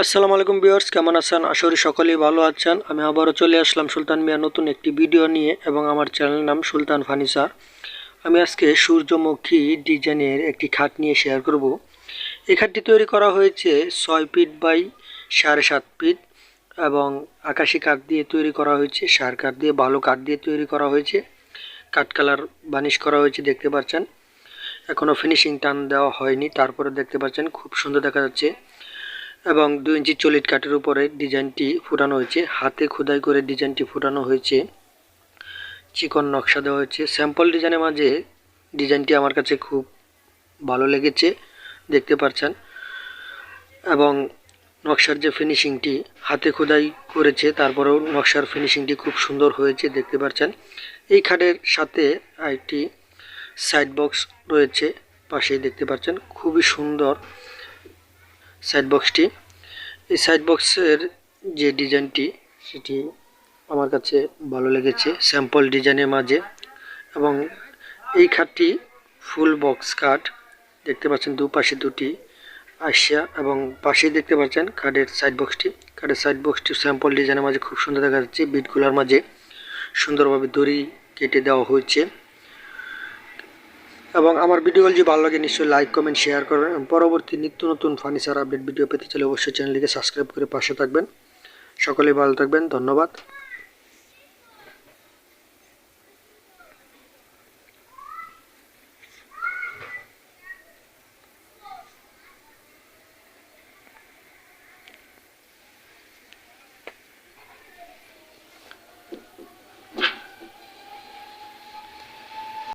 আসসালামু আলাইকুম ভিউয়ার্স, কেমন আছেন? আশা সকলেই ভালো আছেন। আমি আবারও চলে আসলাম সুলতান মিয়া নতুন একটি ভিডিও নিয়ে এবং আমার চ্যানেল নাম সুলতান ফার্নিচার আমি আজকে সূর্যমুখী ডিজাইনের একটি খাট নিয়ে শেয়ার করব। এই খাটটি তৈরি করা হয়েছে ছয় ফিট বাই সাড়ে সাত ফিট এবং আকাশি কাঠ দিয়ে তৈরি করা হয়েছে, সার কাঠ দিয়ে ভালো কাঠ দিয়ে তৈরি করা হয়েছে। কাঠ কালার বানিশ করা হয়েছে, দেখতে পাচ্ছেন। এখনও ফিনিশিং টান দেওয়া হয়নি, তারপরে দেখতে পাচ্ছেন খুব সুন্দর দেখা যাচ্ছে। এবং দুই ইঞ্চি চলিত কাঠের উপরে ডিজাইনটি ফুটানো হয়েছে। হাতে খোদাই করে ডিজাইনটি ফুটানো হয়েছে। চিকন নকশা দেওয়া হয়েছে। স্যাম্পল ডিজাইনের মাঝে ডিজাইনটি আমার কাছে খুব ভালো লেগেছে, দেখতে পাচ্ছেন এবং নকশার যে ফিনিশিংটি হাতে খোদাই করেছে, তারপরেও নকশার ফিনিশিংটি খুব সুন্দর হয়েছে, দেখতে পাচ্ছেন এই খাটের সাথে একটি সাইড বক্স রয়েছে, পাশেই দেখতে পাচ্ছেন খুবই সুন্দর সাইড বক্সটি এই সাইড বক্সের যে ডিজাইনটি সেটি আমার কাছে ভালো লেগেছে স্যাম্পল ডিজাইনের মাঝে। এবং এই খাটটি ফুল বক্স কাঠ দেখতে পাচ্ছেন দুপাশে দুটি আসিয়া এবং পাশেই দেখতে পাচ্ছেন কাঠের সাইড বক্সটি কাঠের সাইড বক্সটি স্যাম্পল ডিজাইনের মাঝে খুব সুন্দর দেখা যাচ্ছে বিটগুলার মাঝে। সুন্দরভাবে দড়ি কেটে দেওয়া হয়েছে। এবং আমার ভিডিও যদি ভালো লাগে, নিশ্চয়ই লাইক কমেন্ট শেয়ার করবেন। পরবর্তী নিত্য নতুন ফার্নিচার আপডেট ভিডিও পেতে চাইলে অবশ্যই চ্যানেলটিকে সাবস্ক্রাইব করে পাশে থাকবেন। সকলেই ভালো থাকবেন, ধন্যবাদ।